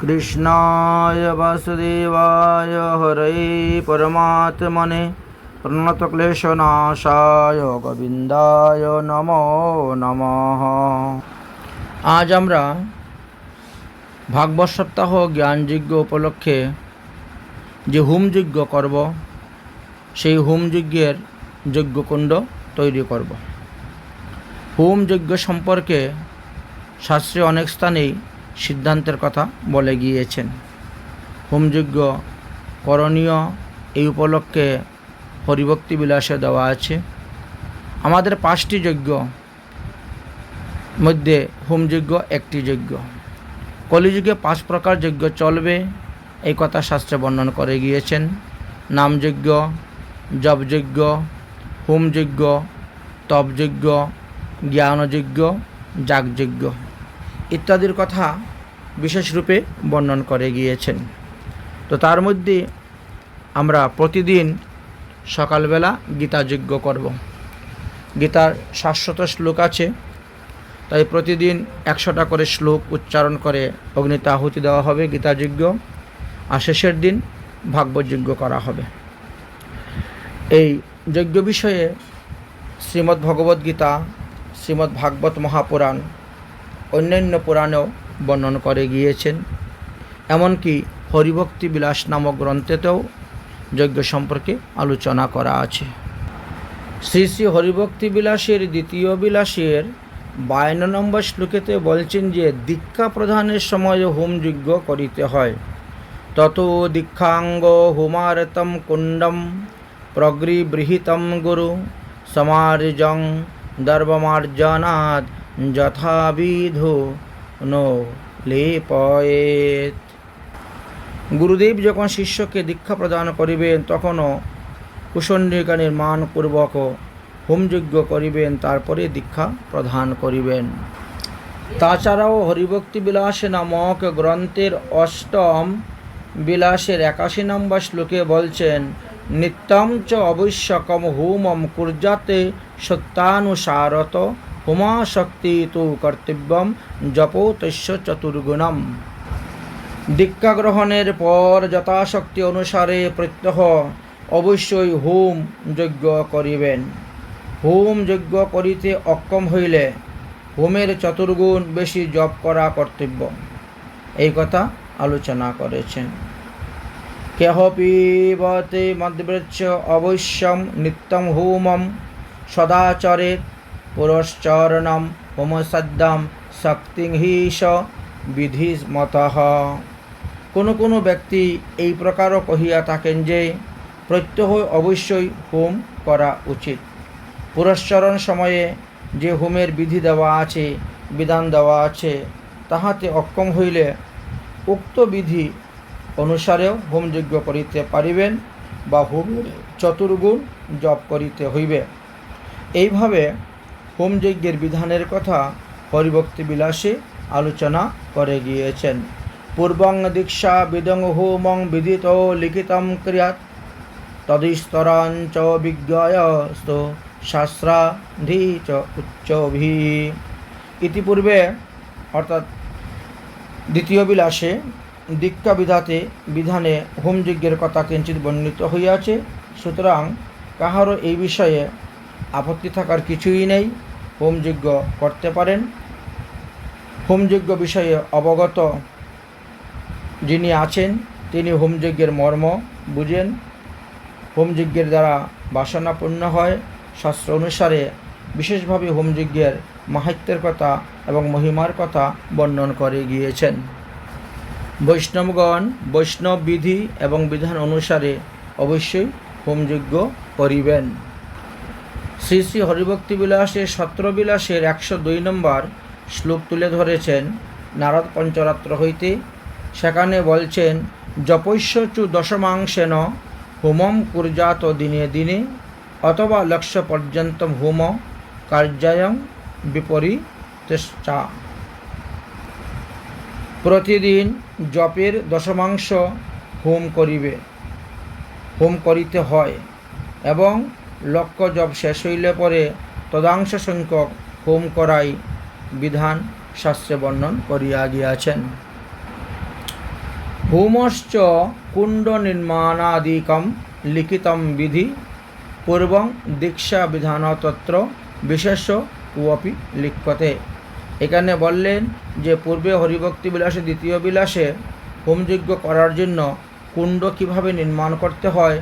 কৃষ্ণায় বাসুদেবায় হরে পরমাত্মনে প্রণতক্লেশনাশায় গোবিন্দায় নমো নমঃ। আজ আমরা ভাগবত সপ্তাহ জ্ঞানযজ্ঞ উপলক্ষে যে হোমযজ্ঞ করব, সেই হোমযজ্ঞের যজ্ঞকুণ্ড তৈরি করব। হোমযজ্ঞ সম্পর্কে শাস্ত্রে অনেক স্থানেই সিদ্ধান্তের কথা বলে গিয়েছেন। হোমযজ্ঞ করণীয় এই উপলক্ষে হরিভক্তি বিলাসে দেওয়া আছে। আমাদের পাঁচটি যজ্ঞ, মধ্যে হোমযজ্ঞ একটি যজ্ঞ। কলিযুগে পাঁচ প্রকার যজ্ঞ চলবে, এই কথা শাস্ত্রে বর্ণন করে গিয়েছেন। নামযজ্ঞ, জপযজ্ঞ, হোমযজ্ঞ, তপযজ্ঞ, জ্ঞানযজ্ঞ, যাগযজ্ঞ। ইত্যাদির কথা বিশেষ রূপে বর্ণন করে গিয়েছেন। তো তার মধ্যে আমরা প্রতিদিন সকালবেলা গীতাযজ্ঞ করব। গীতার শাশ্বত শ্লোক আছে। তাই প্রতিদিন একশোটা করে শ্লোক উচ্চারণ করে অগ্নিতে আহুতি দেওয়া হবে গীতাযজ্ঞ আর শেষের দিন ভাগবতযজ্ঞ করা হবে। এই যজ্ঞ বিষয়ে শ্রীমদ্ ভগবদ্গীতা শ্রীমদ্ ভাগবত মহাপুরাণ অন্যান্য পুরাণেও বর্ণন করে গিয়েছেন। এমনকি হরিভক্তি বিলাস নামক গ্রন্থেতেও যজ্ঞ সম্পর্কে আলোচনা করা আছে। শ্রী শ্রী হরিভক্তি বিলাসের দ্বিতীয় বিলাসের বায়ান্ন নম্বর শ্লোকেতে বলছেন যে, দীক্ষা প্রধানের সময় হোমযজ্ঞ করিতে হয়। তত দীক্ষাঙ্গ হোমারতম কুণ্ডম প্রগৃবৃহিতম গুরু, সমার্জং দর্বমার্জনাদ যথাবিধ নো লেপয়েত। গুরুদেব যখন শিষ্যকে দীক্ষা প্রদান করিবেন, তখনও কুশণ্ডিকা নির্মাণপূর্বক হোমযজ্ঞ করিবেন, তারপরে দীক্ষা প্রদান করিবেন। তাছাড়াও হরিভক্তি বিলাস নামক গ্রন্থের অষ্টম বিলাসের একাশি নম্বর শ্লোকে বলছেন, নিত্যম চ অবশ্যকম হোমম কুর্যাতে সত্যানুসারত হোমাশক্তি তু কর্তব্যম জপোতস্য চতুর্গুণম। দীক্ষা গ্রহণের পর যথাশক্তি অনুসারে প্রত্যহ অবশ্যই হোম যজ্ঞ করিবেন। হোম যজ্ঞ করিতে অক্ষম হইলে হোমের চতুর্গুণ বেশি জপ করা কর্তব্য। এই কথা আলোচনা করেছেন। কেহ পিবতে মদ্বৃচ্ছ অবশ্যম নিত্যম হোমম সদাচরে পুরশ্চরণম হোমসদ্যম শক্তিহিস বিধিমত কোনো কোনো ব্যক্তি এই প্রকারও কহিয়া থাকেন যে, প্রত্যহ অবশ্যই হোম করা উচিত। পুরস্চরণ সময়ে যে হোমের বিধি দেওয়া আছে, বিধান দেওয়া আছে, তাহাতে অক্ষম হইলে উক্ত বিধি অনুসারেও হোমযজ্ঞ করিতে পারিবেন বা হোমের চতুর্গুণ জপ করিতে হইবে। এইভাবে হোমযজ্ঞের বিধানের কথা হরিভক্তি বিলাসে আলোচনা করে গিয়েছেন। পূর্বং দীক্ষা বিদং হোমং বিদিত লিখিতম ক্রিয়াত তদিস্তরাঞ্চ বিজ্ঞায়স্ত শাস্ত্রাধি চ উচ্চভি। ইতিপূর্বে অর্থাৎ দ্বিতীয় বিলাসে দীক্ষা বিধাতে বিধানে হোমযজ্ঞের কথা কিঞ্চিত বর্ণিত হইয়াছে। সুতরাং কাহারও এই বিষয়ে আপত্তি থাকার কিছুই নেই। হোমযজ্ঞ করতে পারেন। হোমযজ্ঞ বিষয়ে অবগত যিনি আছেন, তিনি হোমযজ্ঞের মর্ম বুঝেন। হোমযজ্ঞের দ্বারা বাসনা পূর্ণ হয়। শাস্ত্র অনুসারে বিশেষভাবে হোমযজ্ঞের মাহাত্যের কথা এবং মহিমার কথা বর্ণন করে গিয়েছেন। বৈষ্ণবগণ বৈষ্ণব বিধি এবং বিধান অনুসারে অবশ্যই হোমযজ্ঞ করিবেন। শ্রী শ্রী হরিভক্তি বিলাসের সত্রবিলাসের একশো দুই নম্বর শ্লোক তুলে ধরেছেন নারদ পঞ্চরাত্র হইতে। সেখানে বলছেন জপৈশ্বচু দশমাংশেন হোমম কুর্জাত দিনে দিনে, অথবা লক্ষ্য পর্যন্তম হোম কার্যায়ং বিপরীতেশ্চা। প্রতিদিন জপের দশমাংশ হোম করিবে, হোম করিতে হয় এবং লক্ষ্য জপ শেষ হইলে পরে তদাংশ সংখ্যক হোম করাই বিধান শাস্ত্রে বর্ণন করিয়া গিয়াছেন। হোমশ্চ কুণ্ড নির্মাণাদিকম লিখিতম বিধি পূর্বং দীক্ষা বিধান তত্র বিশেষ কুপি লিখ্যতে। এখানে বললেন যে, পূর্বে হরিভক্তি বিলাসে দ্বিতীয় বিলাসে হোমযজ্ঞ করার জন্য কুণ্ড কীভাবে নির্মাণ করতে হয়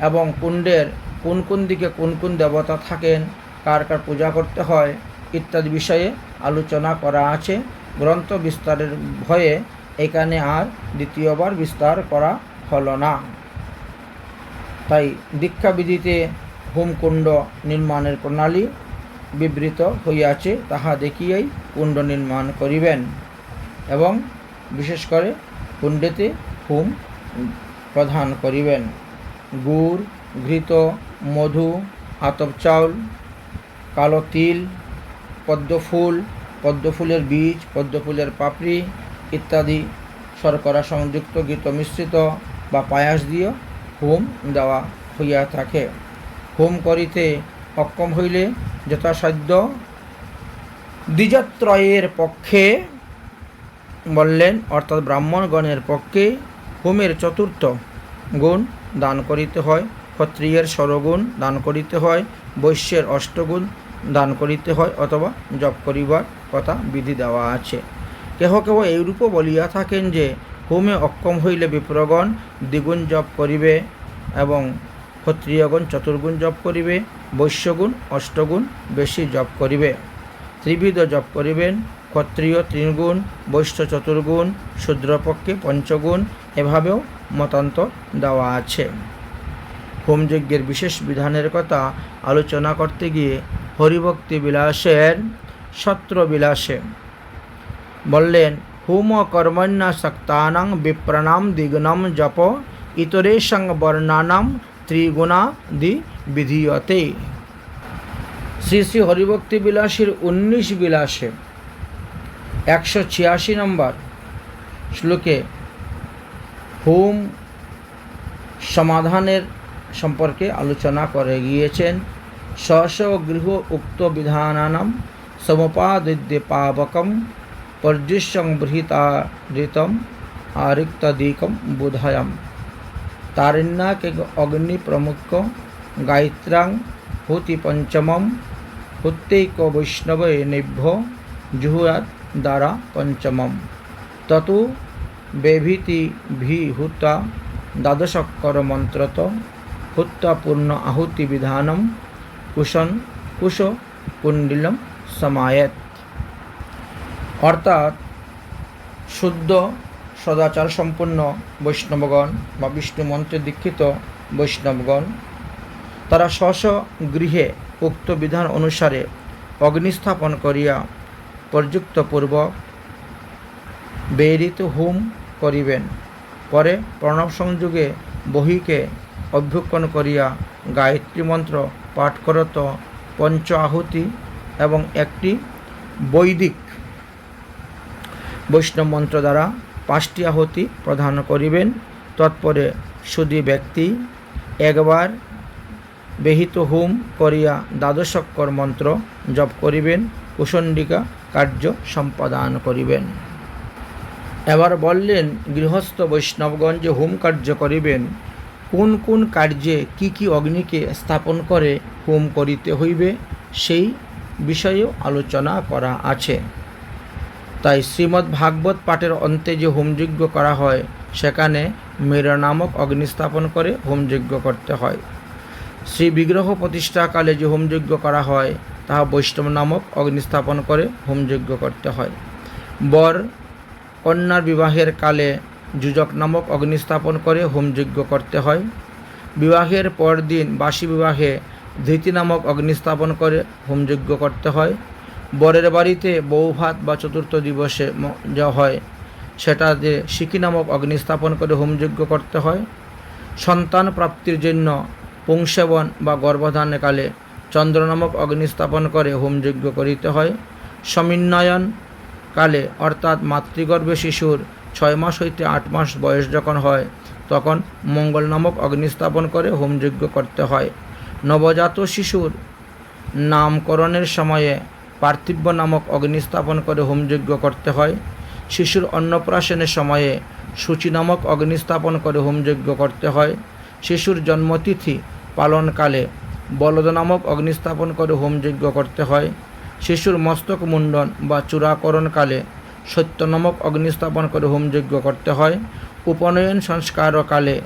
এবং কুণ্ডের কোন কোন দিকে কোন কোন দেবতা থাকেন, কার কার পূজা করতে হয় ইত্যাদি বিষয়ে আলোচনা করা আছে। গ্রন্থ বিস্তারের ভয়ে এখানে আর দ্বিতীয়বার বিস্তার করা হলো না। তাই দীক্ষাবিধিতে হোমকুণ্ড নির্মাণের প্রণালী বিবৃত হইয়াছে, তাহা দেখিয়াই কুণ্ড নির্মাণ করিবেন এবং বিশেষ করে কুণ্ডেতে হোম প্রদান করিবেন। গুড় ঘৃত, মধু আতপ চাউল, কালো তিল পদ্মফুল পদ্মফুলের বীজ পদ্মফুলের পাপড়ি ইত্যাদি শর্করা সংযুক্ত গীত মিশ্রিত বা পায়াস দিয়ে হোম দেওয়া হইয়া থাকে। হোম করিতে অক্ষম হইলে যথাসাধ্য দ্বিজত্রয়ের পক্ষে বললেন, অর্থাৎ ব্রাহ্মণগণের পক্ষে হোমের চতুর্থ গুণ দান করিতে হয়। ক্ষত্রিয়ের ষড়গুণ দান করিতে হয়, বৈশ্যের অষ্টগুণ দান করিতে হয় অথবা জপ করিবার কথা বিধি দেওয়া আছে। কেহ কেহ এইরূপও বলিয়া থাকেন যে, হোমে অক্ষম হইলে বিপ্রগণ দ্বিগুণ জপ করিবে এবং ক্ষত্রিয়গণ চতুর্গুণ জপ করিবে, বৈশ্যগুণ অষ্টগুণ বেশি জপ করিবে। ত্রিবিধ জপ করিবেন, ক্ষত্রিয় তিনগুণ বৈশ্য চতুর্গুণ, শূদ্রপক্ষে পঞ্চগুণ, এভাবেও মতান্তর দেওয়া আছে। হোমযজ্ঞের বিশেষ বিধানের কথা আলোচনা করতে গিয়ে হরিভক্তি বিলাসের সত্র বিলাসে। বললেন, হোম কর্মণ্য শক্তানাং বিপ্রণাম দ্বিগুণম জপ, ইতরেশং বর্ণানাম ত্রিগুণাদি বিধীয়তে। শ্রী শ্রী হরিভক্তি বিলাসীর উনিশ বিলাসে, একশো ছিয়াশি নম্বর শ্লোকে হোম সমাধানের সম্পর্কে আলোচনা করে গিয়েছেন। স্ব গৃহ উক্ত বিধানানাম সমুপাদিদ্য পাবকম পর্যুষং বৃহিতারিতম আরিক্তদিকম বোধায়ম। তারিণ্যাকে অগ্নি প্রমুখ গায়ত্রাং হুতি পঞ্চমম হুত্যৈক বৈষ্ণব নেভ্য জুহুয়াত দ্বারা পঞ্চমম। ততু বেভীতি ভি হুতা দ্বাদশক্কর মন্ত্রত হুত্তা পূর্ণ আহুতি বিধানম কুশন কুশ কুণ্ডিলম সমায়েত অর্থাৎ শুদ্ধ সদাচার সম্পন্ন বৈষ্ণবগণ বা বিষ্ণু মন্ত্রে দীক্ষিত বৈষ্ণবগণ, তারা স্ব গৃহে উক্ত বিধান অনুসারে অগ্নিস্থাপন করিয়া পর্যুক্তপূর্বক বেরিত হোম করিবেন। পরে প্রণব সংযোগে বহিকে অভ্যুক্ষণ করিয়া গায়ত্রী মন্ত্র পাঠ করত পঞ্চ আহুতি এবং একটি বৈদিক বৈষ্ণব মন্ত্র দ্বারা পাঁচটি আহুতি প্রদান করিবেন। তৎপরে সুদী ব্যক্তি একবার বেহিত হোম করিয়া দ্বাদশক্কর মন্ত্র জপ করিবেন কুষণ্ডিকা কার্য সম্পাদন করিবেন। এবার বললেন গৃহস্থ বৈষ্ণবগঞ্জে হোম কার্য করিবেন কোন কোন কার্যে কি কি অগ্নিকে স্থাপন করে হোম করিতে হইবে, সেই বিষয়েও আলোচনা করা আছে। তাই শ্রীমদ্ ভাগবত পাঠের অন্তে যে হোমযজ্ঞ করা হয়, সেখানে মের নামক অগ্নি স্থাপন করে হোমযজ্ঞ করতে হয়। শ্রী বিগ্রহ প্রতিষ্ঠাকালে যে হোমযজ্ঞ করা হয়, তাহা বৈষ্ণব নামক অগ্নি স্থাপন করে হোমযজ্ঞ করতে হয়। বর কন্যার বিবাহের কালে যুজক নামক অগ্নি স্থাপন করে হোমযজ্ঞ করতে হয়। বিবাহের পরদিন বাসী বিবাহে ধৃতি নামক অগ্নি স্থাপন করে হোমযজ্ঞ করতে হয়। বরের বাড়িতে বৌভাত বা চতুর্থ দিবসে যা হয়, সেটা সেটাতে সিকি নামক অগ্নি স্থাপন করে হোমযজ্ঞ করতে হয়। সন্তান প্রাপ্তির জন্য পুংসেবন বা গর্ভধানকালে চন্দ্র নামক অগ্নি স্থাপন করে হোমযজ্ঞ করিতে হয়। সমন্বয়ন কালে অর্থাৎ মাতৃগর্ভে শিশুর ছয় মাস হইতে আট মাস বয়স যখন হয়, তখন মঙ্গল নামক অগ্নি স্থাপন করে হোমযজ্ঞ করতে হয়। নবজাত শিশুর নামকরণের সময়ে পার্থিব্য নামক অগ্নি স্থাপন করে হোমযজ্ঞ করতে হয়। শিশুর অন্নপ্রাশনের সময়ে সূচি নামক অগ্নি স্থাপন করে হোমযজ্ঞ করতে হয়। শিশুর জন্মতিথি পালনকালে বলদ নামক অগ্নি স্থাপন করে হোমযজ্ঞ করতে হয়। শিশুর মস্তক মুন্ডন বা চূড়াকরণকালে সত্য নামক অগ্নি স্থাপন করে হোমযজ্ঞ করতে হয়। উপনয়ন সংস্কারকালে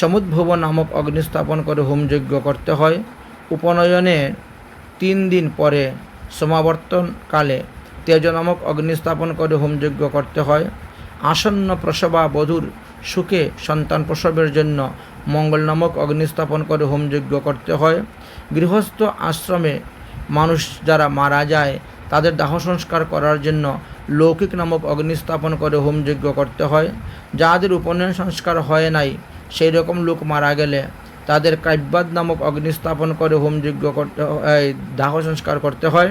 সমুদ্ভব নামক অগ্নি স্থাপন করে হোমযজ্ঞ করতে হয়। উপনয়নের তিন দিন পরে সমাবর্তনকালে তেজ নামক অগ্নি স্থাপন করে হোমযজ্ঞ করতে হয়। আসন্ন প্রসবা বধূর সুখে সন্তান প্রসবের জন্য মঙ্গল নামক অগ্নি স্থাপন করে হোমযজ্ঞ করতে হয়। গৃহস্থ আশ্রমে মানুষ যারা মারা যায়, তাদের দাহ সংস্কার করার জন্য লৌকিক নামক অগ্নি স্থাপন করে হোমযজ্ঞ করতে হয়। যাদের উপনয়ন সংস্কার হয় নাই সেই রকম লোক মারা গেলে তাদের কাব্যাদ নামক অগ্নি স্থাপন করে হোমযজ্ঞ করতে দাহ সংস্কার করতে হয়।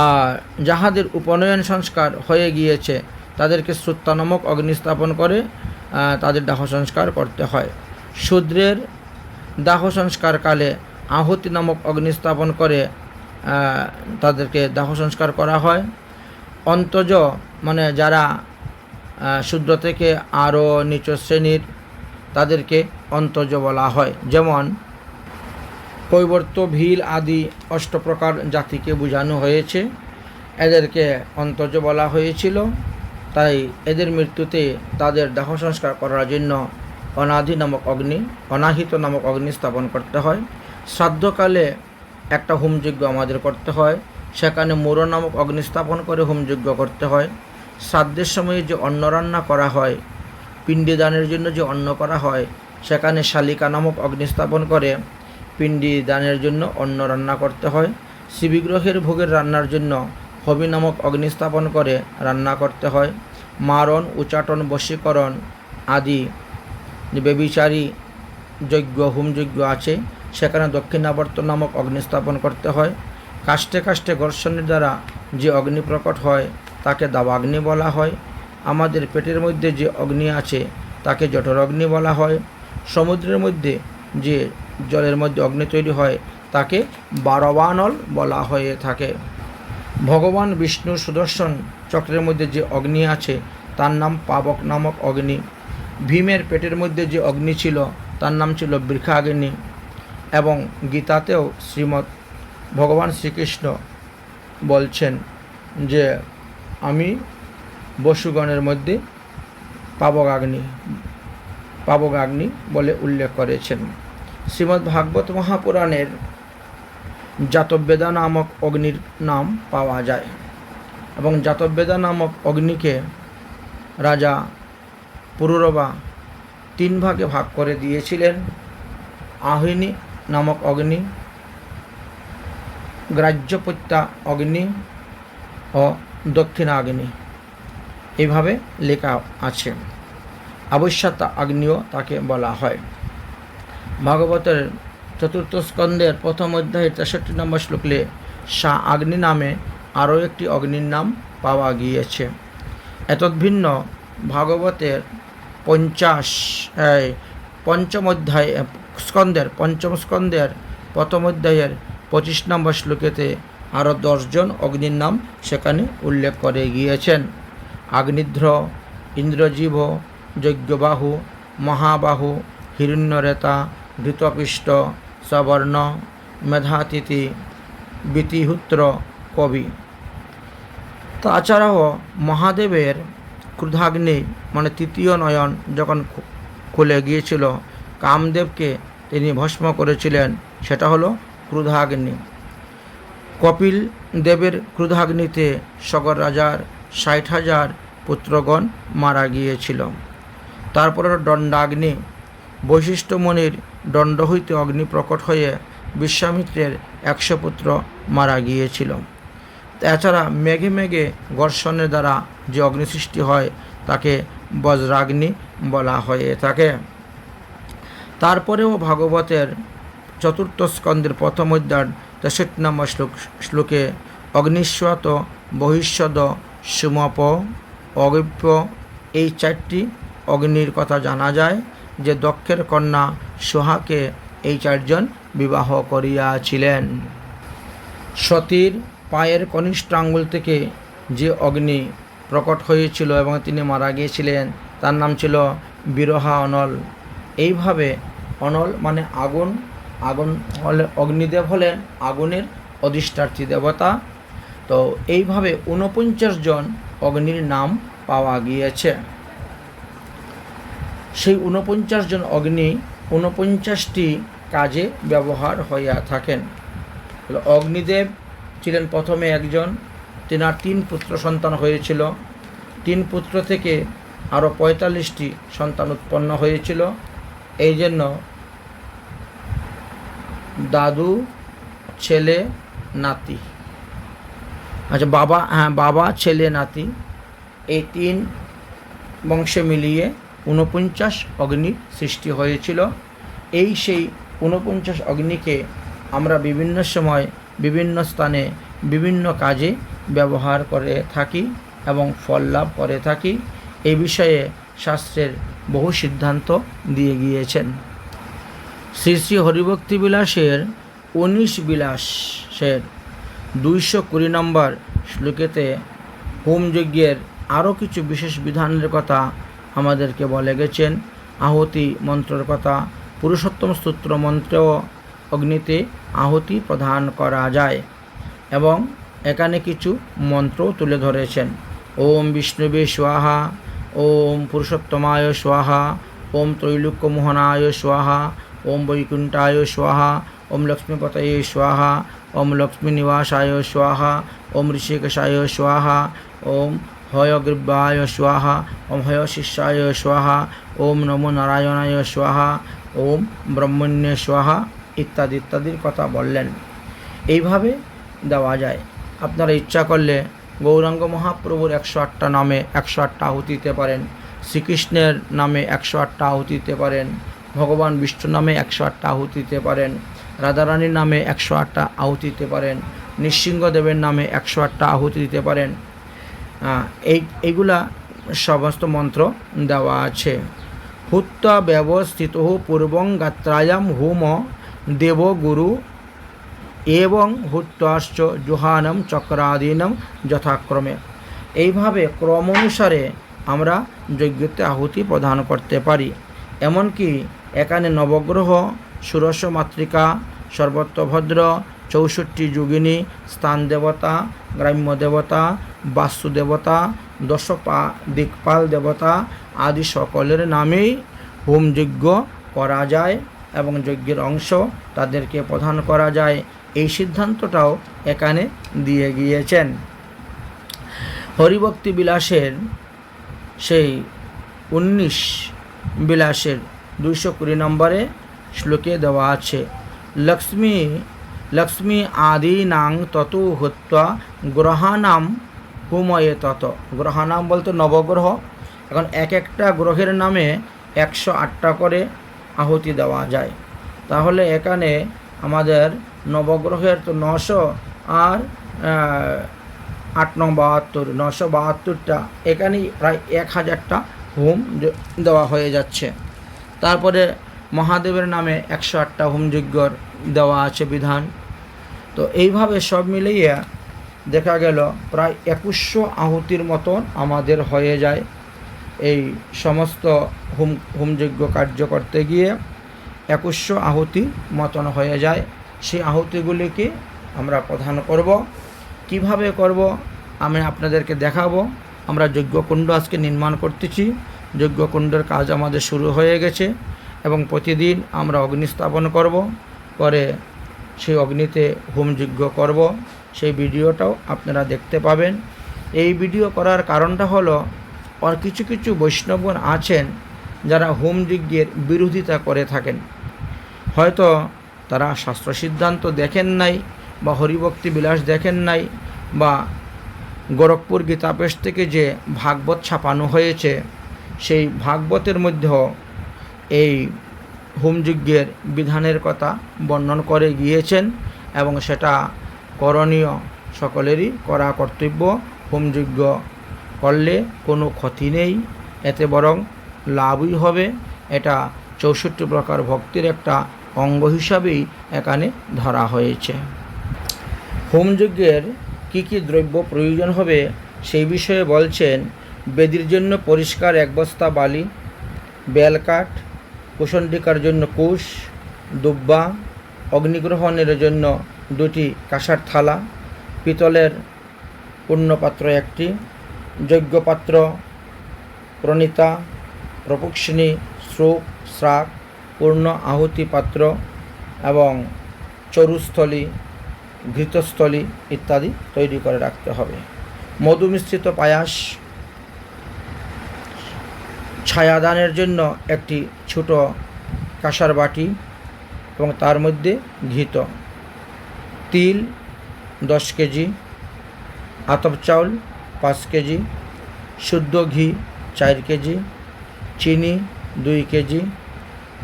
আর যাহাদের উপনয়ন সংস্কার হয়ে গিয়েছে, তাদেরকে শ্রুত্তা নামক অগ্নি স্থাপন করে তাদের দাহ সংস্কার করতে হয়। শূদ্রের দাহ সংস্কারকালে আহুতি নামক অগ্নি স্থাপন করে তাদেরকে দাহ সংস্কার করা হয়। অন্তজ মানে যারা শূদ্র থেকে আরও নিচু শ্রেণির, তাদেরকে অন্তজ বলা হয়। যেমন, কৈবর্ত, ভিল আদি অষ্টপ্রকার জাতিকে বোঝানো হয়েছে। এদেরকে অন্তজ বলা হয়েছিল। তাই এদের মৃত্যুতে তাদের দাহ সংস্কার করার জন্য অনাধি নামক অগ্নি, অনাহিত নামক অগ্নি স্থাপন করতে হয়। শ্রাদ্ধকালে একটা হোমযজ্ঞ আমাদের করতে হয়। সেখানে মোর নামক অগ্নিস্থাপন করে হোমযজ্ঞ করতে হয়। শ্রাদ্ধের সময়ে যে অন্ন রান্না করা হয় পিণ্ডি দানের জন্য যে অন্ন করা হয়, সেখানে শালিকা নামক অগ্নিস্থাপন করে পিণ্ডি দানের জন্য অন্ন রান্না করতে হয়। শিবিগ্রহের ভোগের রান্নার জন্য হবি নামক অগ্নিস্থাপন করে রান্না করতে হয়। মারণ, উচাটন, বশীকরণ আদি বেবিচারী যজ্ঞ, হোমযজ্ঞ আছে। সেখানে দক্ষিণাবর্ত নামক অগ্নিস্থাপন করতে হয়। কাষ্টে কাষ্টে ঘর্ষণের দ্বারা যে অগ্নি প্রকট হয়, তাকে দাবাগ্নি বলা হয়। আমাদের পেটের মধ্যে যে অগ্নি আছে, তাকে জঠর অগ্নি বলা হয়। সমুদ্রের মধ্যে যে জলের মধ্যে অগ্নি তৈরি হয়, তাকে বারবানল বলা হয়ে থাকে। ভগবান বিষ্ণুর সুদর্শন চক্রের মধ্যে যে অগ্নি আছে, তার নাম পাবক নামক অগ্নি। ভীমের পেটের মধ্যে যে অগ্নি ছিল, তার নাম ছিল বৃক্ষাগ্নি। এবং গীতাতেও শ্রীমৎ ভগবান শ্রীকৃষ্ণ বলছেন যে, আমি বসুগণের মধ্যে পাবকাগ্নি পাবকাগ্নি বলে উল্লেখ করেছেন। শ্রীমদ্ ভাগবত মহাপুরাণের জাতবেদা নামক অগ্নির নাম পাওয়া যায় এবং জাতবেদা নামক অগ্নিকে রাজা পুরুরবা তিন ভাগে ভাগ করে দিয়েছিলেন। আহিনী নামক অগ্নি গ্রাহ্যপত্যা অগ্নি ও দক্ষিণাগ্নি। এইভাবে লেখা আছে। আবশ্যতা আগ্নিও তাকে বলা হয়। ভাগবতের চতুর্থ স্কন্দের প্রথম অধ্যায়ের তেষট্টি নম্বর শ্লোকলে সা আগ্নি নামে আরও একটি অগ্নির নাম পাওয়া গিয়েছে। এতদ্ভিন্ন ভাগবতের পঞ্চাশ পঞ্চম অধ্যায় এ, স্কন্দের পঞ্চম স্কন্দের প্রথম অধ্যায়ের পঁচিশ নম্বর শ্লোকেতে আরও দশজন অগ্নির নাম সেখানে উল্লেখ করে গিয়েছেন। আগ্নিধ্র, ইন্দ্রজীব, যজ্ঞবাহু, মহাবাহু, হিরণ্যরেতা, ধৃতপৃষ্ট, সবর্ণ, মেধাতিথি, বিতিহুত্র কবি। তাছাড়াও মহাদেবের ক্রুধাগ্নি মানে তৃতীয় নয়ন যখন খুলে গিয়েছিল, কামদেবকে তিনি ভস্ম করেছিলেন, সেটা হলো ক্রুধাগ্নি। কপিল দেবের ক্রুধাগ্নিতে সগর রাজার ষাট হাজার পুত্রগণ মারা গিয়েছিল। তারপরে দণ্ডাগ্নি। বৈশিষ্ট্যমণির দণ্ড হইতে অগ্নি প্রকট হয়ে বিশ্বামিত্রের একশো পুত্র মারা গিয়েছিল। এছাড়া মেঘে মেঘে ঘর্ষণের দ্বারা যে অগ্নি সৃষ্টি হয়, তাকে বজ্রাগ্নি বলা হয়ে থাকে। তারপরেও ভাগবতের চতুর্থ স্কন্দের প্রথম অধ্যায় তেষট্টি নম্বর শ্লোক, শ্লোকে অগ্নিস্বত বহিষ্যদ সুমপ অগপ্য এই চারটি অগ্নির কথা জানা যায় যে দক্ষের কন্যা সোহাকে এই চারজন বিবাহ করিয়াছিলেন। সতীর পায়ের কনিষ্ঠ আঙ্গুল থেকে যে অগ্নি প্রকট হয়েছিল এবং তিনি মারা গিয়েছিলেন, তার নাম ছিল বিরহা অনল। এইভাবে অনল মানে আগুন আগুন হলে, অগ্নিদেব হলেন আগুনের অধিষ্ঠার্থী দেবতা। তো এইভাবে ঊনপঞ্চাশ জন অগ্নির নাম পাওয়া গিয়েছে। সেই ঊনপঞ্চাশ জন অগ্নি ঊনপঞ্চাশটি কাজে ব্যবহার হইয়া থাকেন। অগ্নিদেব ছিলেন প্রথমে একজন, তেনার তিন পুত্র সন্তান হয়েছিল। তিন পুত্র থেকে আরও পঁয়তাল্লিশটি সন্তান উৎপন্ন হয়েছিল। এই জন্য দাদু, ছেলে, নাতি। আচ্ছা বাবা হ্যাঁ বাবা, ছেলে, নাতি, এই তিন বংশে মিলিয়ে ঊনপঞ্চাশ অগ্নির সৃষ্টি হয়েছিল। এই সেই ঊনপঞ্চাশ অগ্নিকে আমরা বিভিন্ন সময়, বিভিন্ন স্থানে, বিভিন্ন কাজে ব্যবহার করে থাকি এবং ফল লাভ করে থাকি। এই বিষয়ে শাস্ত্রের বহু সিদ্ধান্ত দিয়ে গিয়েছেন। শ্রী শ্রী হরিভক্তি বিলাসের উনিশ বিলাসের দুইশো কুড়ি নম্বর শ্লোকেতে হোমযজ্ঞের আরও কিছু বিশেষ বিধানের কথা আমাদেরকে বলে গেছেন আহুতি মন্ত্রের কথা, পুরুষোত্তম স্তোত্র মন্ত্রেও অগ্নিতে আহুতি প্রদান করা যায় এবং এখানে কিছু মন্ত্রও তুলে ধরেছেন। ওম বিষ্ণুবে স্বাহা, ওম পুরুষোত্তমায় স্বাহা, ওম ত্রৈলোক্যমোহনায় স্বাহা ওম বৈকুণ্ঠায় স্বাহা, ওম লক্ষ্মীপতয়ে স্বাহা, ওম লক্ষ্মীনিবাসায় স্বাহা, ওম ঋষিকেশায় স্বাহা, ওম হয়গ্রীবায় স্বাহা, ওম হয়শিষ্যায় স্বাহা, ওম নমো নারায়ণায় স্বাহা, ওম ব্রহ্মণ্যে স্বাহা ইত্যাদি ইত্যাদির কথা বললেন। এইভাবে দেওয়া যায়। আপনারা ইচ্ছা করলে গৌরাঙ্গ মহাপ্রভুর একশো আটটা নামে একশো আটটা আহুতি দিতে পারেন। শ্রীকৃষ্ণের নামে একশো আটটা আহুতি দিতে পারেন। ভগবান বিষ্ণু নামে একশো আটটা আহুতি দিতে পারেন, রাধারানীর নামে একশো আটটা আহুতি দিতে পারেন, নৃসিংহদেবের নামে একশো আটটা আহুতি দিতে পারেন। এই, এইগুলা সমস্ত মন্ত্র দেওয়া আছে। হুত্তা ব্যবস্থিত পূর্বং গাত্রায়াম হোম দেব গুরু এবং হুত্তাশ্চ জুহানম চক্রাদীনম যথাক্রমে। এইভাবে ক্রম অনুসারে আমরা যজ্ঞতে আহুতি প্রদান করতে পারি। এমনকি এখানে নবগ্রহ, ষোড়শ মাতৃকা সর্বত্রভদ্র চৌষট্টি যোগিনী, স্থান দেবতা, গ্রাম্য দেবতা, বাস্তু দেবতা, দশপা দিকপাল দেবতা আদি সকলের নামেই হোমযজ্ঞ করা যায় এবং যজ্ঞের অংশ তাদেরকে প্রদান করা যায়। এই সিদ্ধান্তটাও এখানে দিয়ে গিয়েছেন। হরিভক্তি বিলাসের সেই উনিশ বিলাসের দুইশো কুড়ি নম্বরে শ্লোকে দেওয়া আছে, লক্ষ্মী লক্ষ্মী আদিনাং তত হত্যা গ্রহানাম হুময়ে তত। গ্রহানাম বলতে নবগ্রহ। এখন এক একটা গ্রহের নামে একশো আটটা করে আহুতি দেওয়া যায়। তাহলে এখানে আমাদের নবগ্রহের তো নশো আর আট নং বাহাত্তর, নশো বাহাত্তরটা এখানেই প্রায় এক হাজারটা হোম দেওয়া হয়ে যাচ্ছে। তারপরে মহাদেবের নামে একশো আটটা হোমযজ্ঞর দেওয়া আছে বিধান। তো এইভাবে সব মিলিয়ে দেখা গেল, প্রায় একুশশো আহুতির মতন আমাদের হয়ে যায় এই সমস্ত হোম, হোমযজ্ঞ কার্য করতে গিয়ে। একুশশো আহুতি মতন হয়ে যায়। সেই আহুতিগুলিকে আমরা প্রধান করব। কীভাবে করব? আমি আপনাদেরকে দেখাবো। আমরা যজ্ঞকুণ্ড আজকে নির্মাণ করতেছি। যজ্ঞকুণ্ডের কাজ আমাদের শুরু হয়ে গেছে এবং প্রতিদিন আমরা অগ্নি স্থাপন করব। পরে সেই অগ্নিতে হোমযজ্ঞ করব। সেই ভিডিওটাও আপনারা দেখতে পাবেন। এই ভিডিও করার কারণটা হলো, আর কিছু কিছু বৈষ্ণবগণ আছেন যারা হোমযজ্ঞের বিরোধিতা করে থাকেন। হয়তো তারা শাস্ত্র সিদ্ধান্ত দেখেন নাই বা হরিভক্তি বিলাস দেখেন নাই বা গোরখপুর গীতাপেশ থেকে যে ভাগবত ছাপানো হয়েছে সেই ভাগবতের মধ্যেও এই হোমযজ্ঞের বিধানের কথা বর্ণন করে গিয়েছেন এবং সেটা করণীয় সকলেরই করা কর্তব্য। হোমযজ্ঞ করলে কোনো ক্ষতি নেই, এতে বরং লাভই হবে। এটা চৌষট্টি প্রকার ভক্তির একটা অঙ্গ হিসাবেই এখানে ধরা হয়েছে। হোমযজ্ঞের কী কী দ্রব্য প্রয়োজন হবে সেই বিষয়ে বলছেন বেদির জন্য পরিষ্কার এক বস্তা বালি বেলকাঠ কুসন্ডিকার জন্য কুশ, দুব্বা, অগ্নিগ্রহণের জন্য দুটি কাঁসার থালা, পিতলের পূর্ণপাত্র একটি, যজ্ঞপাত্র, প্রণীতা প্রপুক্ষিণী শ্রুপ শ্রাক পূর্ণ আহুতি পাত্র এবং চরুস্থলী, ঘৃতস্থলী ইত্যাদি তৈরি করে রাখতে হবে। মধু মিশ্রিত পায়াস ছায়াদানের জন্য একটি ছোট কাঁসার বাটি এবং তার মধ্যে ঘিত। তিল দশ কেজি, আতপ চাউল পাঁচ কেজি, শুদ্ধ ঘি চার কেজি, চিনি দুই কেজি,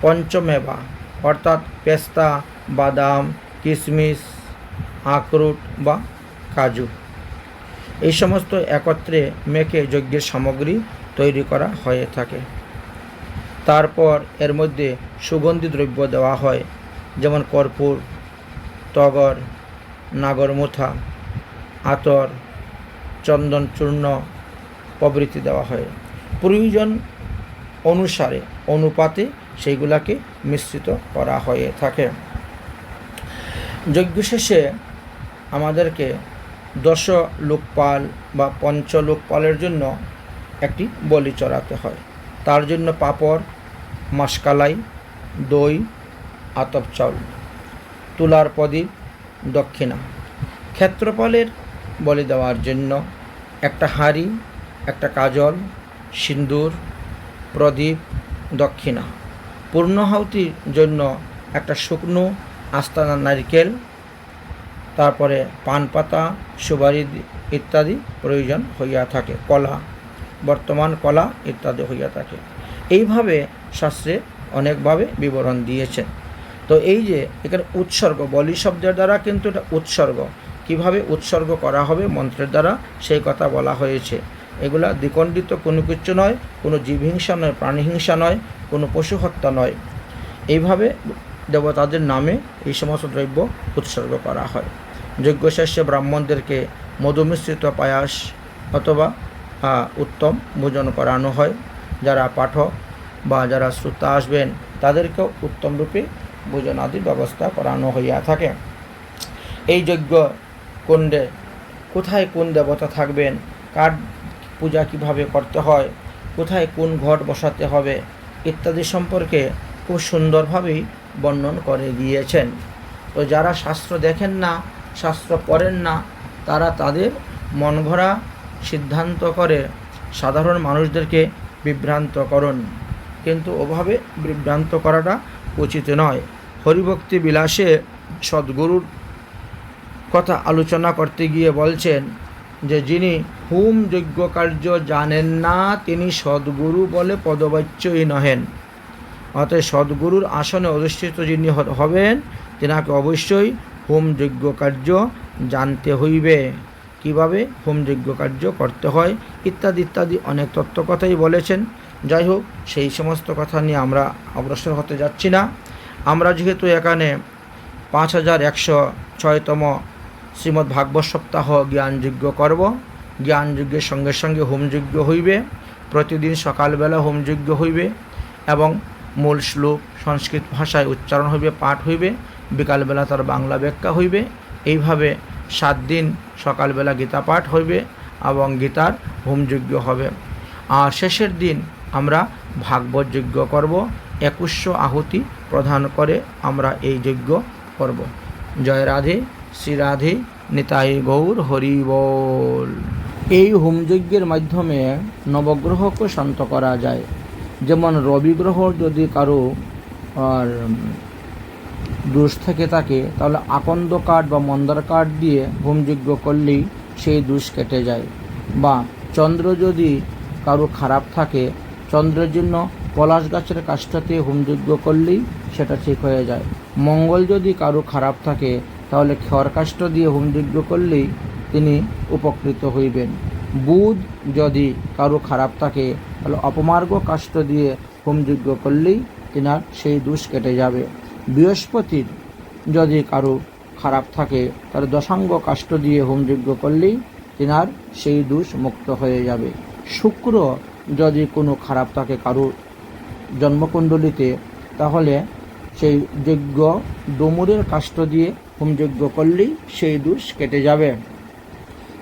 পঞ্চমেবা, অর্থাৎ পেস্তা, বাদাম কিশমিশ আখরোট বা কাজু। এই সমস্ত একত্রে মেখে যজ্ঞের সামগ্রী তৈরি করা হয়ে থাকে। তারপর এর মধ্যে সুগন্ধি দ্রব্য দেওয়া হয়, যেমন কর্পূর তগর নাগরমুথা, আতর চন্দন চূর্ণ প্রভৃতি দেওয়া হয়। প্রয়োজন অনুসারে অনুপাতে সেইগুলাকে মিশ্রিত করা হয়ে থাকে। যজ্ঞ শেষে আমাদেরকে দশ লোকপাল বা পঞ্চ লোকপালের জন্য একটি বলি চড়াতে হয়। তার জন্য পাপড়, মাসকালাই, দই, আতপ চাউল, তুলার প্রদীপ, দক্ষিণা ক্ষেত্রপালের বলি দেওয়ার জন্য একটা হাঁড়ি, একটা কাজল, সিন্দুর, প্রদীপ, দক্ষিণা পূর্ণাহুতির জন্য একটা শুকনো আস্তানা নারকেল, তারপরে পান পাতা, সুপারি ইত্যাদি প্রয়োজন হইয়া থাকে। কলা বর্তমান কলা ইত্যাদি হইয়া থাকে। এইভাবে শাস্ত্রে অনেকভাবে বিবরণ দিয়েছেন। তো এই যে এখানে উৎসর্গ, বলি শব্দের দ্বারা কিন্তু এটা উৎসর্গ। কীভাবে উৎসর্গ করা হবে মন্ত্রের দ্বারা, সেই কথা বলা হয়েছে। এগুলা দ্বিখণ্ডিত কোনো কিছু নয়, কোনো জীবহিংসা নয়, প্রাণীহিংসা নয়, কোনো পশু হত্যা নয়। এইভাবে দেবতাদের নামে এই সমস্ত দ্রব্য উৎসর্গ করা হয়। যজ্ঞ ব্রাহ্মণদেরকে মধুমিশ্রিত পায়াস অথবা উত্তম ভোজন করানো হয়। যারা পাঠক বা যারা শ্রোতা আসবেন, তাদেরকেও উত্তম রূপে ভোজন আদির ব্যবস্থা করানো হইয়া থাকে। এই যজ্ঞ কুণ্ডে কোথায় কোন দেবতা থাকবেন, কার পূজা কীভাবে করতে হয়, কোথায় কোন ঘট বসাতে হবে ইত্যাদি সম্পর্কে খুব সুন্দরভাবেই বর্ণন করে গিয়েছেন। তো যারা শাস্ত্র দেখেন না, শাস্ত্র পড়েন না, তারা তাদের মন ভরা সিদ্ধান্ত করে, সাধারণ মানুষদেরকে বিভ্রান্ত করুন কিন্তু ওভাবে বিভ্রান্ত করাটা উচিত নয়। হরিভক্তি বিলাসে সদ্গুরুর কথা আলোচনা করতে গিয়ে বলছেন যে, যিনি হুম যজ্ঞ কার্য জানেন না, তিনি সদ্গুরু বলে পদবাচ্যই নহেন। অতএব সদ্গুরুর আসনে অধিষ্ঠিত যিনি হবেন, তেনাকে অবশ্যই হোম যজ্ঞ কার্য জানতে হইবে। কীভাবে হোম যজ্ঞ কার্য করতে হয়, ইত্যাদি ইত্যাদি অনেক তত্ত্ব কথাই বলেছেন। যাই হোক, সেই সমস্ত কথা নিয়ে আমরা অগ্রসর হতে যাচ্ছি না। আমরা যেহেতু এখানে পাঁচ হাজার একশো ছয়তম শ্রীমদ্ ভাগবত সপ্তাহ জ্ঞানযজ্ঞ করব জ্ঞানযজ্ঞের সঙ্গে সঙ্গে হোমযজ্ঞ হইবে, প্রতিদিন সকালবেলা হোমযজ্ঞ হইবে এবং মূল শ্লোক সংস্কৃত ভাষায় উচ্চারণ হইবে, পাঠ হইবে, বিকালবেলা তার বাংলা ব্যাখ্যা হইবে। এইভাবে সাত দিন সকালবেলা গীতা পাঠ হইবে এবং গীতার হোমযজ্ঞ হবে। আর শেষের দিন আমরা ভাগবত যজ্ঞ করব, একুশশো আহুতি প্রদান করে আমরা এই যজ্ঞ করব। জয় রাধে, শ্রী রাধে, নিতাই গৌর হরি বল। এই হোমযজ্ঞের মাধ্যমে নবগ্রহকে শান্ত করা যায়। যেমন রবি গ্রহ যদি কারও আর দোষ থেকে থাকে তাহলে আকন্দ কাঠ বা মন্দার কাঠ দিয়ে হোমযজ্ঞ করলেই সেই দোষ কেটে যায়। বা চন্দ্র যদি কারও খারাপ থাকে, চন্দ্রের জন্য পলাশ গাছের কাছটাতে হোমযজ্ঞ করলেই সেটা ঠিক হয়ে যায়। মঙ্গল যদি কারও খারাপ থাকে, তাহলে খড় কাষ্ঠ দিয়ে হোমযজ্ঞ করলেই তিনি উপকৃত হইবেন। বুধ যদি কারও খারাপ থাকে, তাহলে অপমার্গ কাষ্ঠ দিয়ে হোমযজ্ঞ করলেই তিনার সেই দোষ কেটে যাবে। বৃহস্পতির যদি কারও খারাপ থাকে, তার দশাঙ্গ কাষ্ঠ দিয়ে হোমযজ্ঞ করলেই তেনার সেই দোষ মুক্ত হয়ে যাবে। শুক্র যদি কোনো খারাপ থাকে কারও জন্মকুণ্ডলিতে, তাহলে সেই যজ্ঞ ডুমুরের কাষ্ট দিয়ে হোমযজ্ঞ করলেই সেই দোষ কেটে যাবে।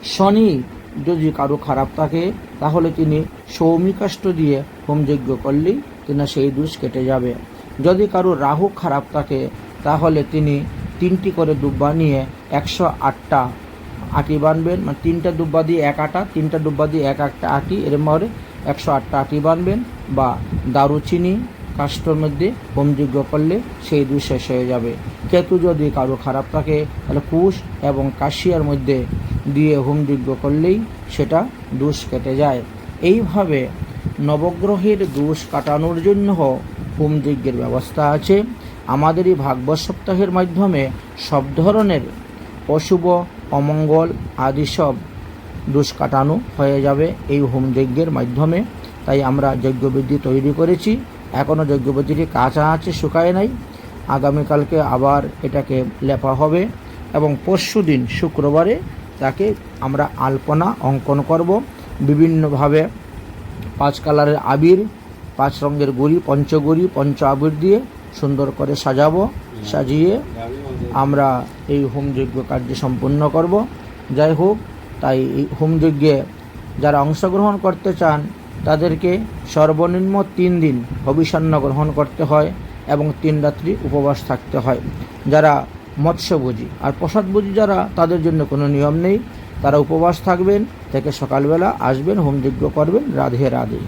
শনি যদি কারও খারাপ থাকে, তাহলে তিনি সৌমি কাষ্ট দিয়ে হোমযজ্ঞ করলেই তিনি সেই দোষ কেটে যাবে। যদি কারও রাহু খারাপ থাকে, তাহলে তিনি তিনটি করে দুব্বা নিয়ে একশো আটটা আটি বানবেন মানে তিনটা দুব্বা দিয়ে এক আটা, তিনটা দুব্বা দিয়ে এক একটা আটি এরম করে একশো আটটা আটি বানবেন বা দারুচিনি, কাস্টর মধ্যে হোমযজ্ঞ করলে সেই দোষ শেষ হয়ে যাবে। কেতু যদি কারও খারাপ থাকে, তাহলে কুশ এবং কাশিয়ার মধ্যে দিয়ে হোমযজ্ঞ করলেই সেটা দুষ কেটে যায়। এইভাবে নবগ্রহের দোষ কাটানোর জন্য হোমযজ্ঞের ব্যবস্থা আছে। আমাদের এই ভাগবত সপ্তাহের মাধ্যমে সব ধরনের অশুভ, অমঙ্গল আদি সব দোষ কাটানো হয়ে যাবে এই হোম হোমযজ্ঞের মাধ্যমে। তাই আমরা যজ্ঞবিধি তৈরি করেছি। এখনও যজ্ঞবিধিটি কাঁচা আছে, শুকায় নাই। আগামীকালকে আবার এটাকে লেপা হবে এবং পরশু দিন শুক্রবারে তাকে আমরা আলপনা অঙ্কন করব। বিভিন্নভাবে পাঁচ কালারের আবির, পাঁচ রঙের গুড়ি, পঞ্চগুড়ি, পঞ্চ আবির দিয়ে সুন্দর করে সাজাবো, সাজিয়ে আমরা এই হোমযজ্ঞ কার্য সম্পূর্ণ করব। যাই হোক, তাই এই হোমযজ্ঞে যারা অংশগ্রহণ করতে চান, তাদেরকে সর্বনিম্ন তিন দিন হবিষান্ন গ্রহণ করতে হয় এবং তিন রাত্রি উপবাস থাকতে হয়। যারা মৎস্যভোজী আর প্রসাদভোজী যারা, তাদের জন্য কোনো নিয়ম নেই। তারা উপবাস থাকবেন থেকে সকালবেলা আসবেন হোমযজ্ঞ করবেন রাধে রাধে।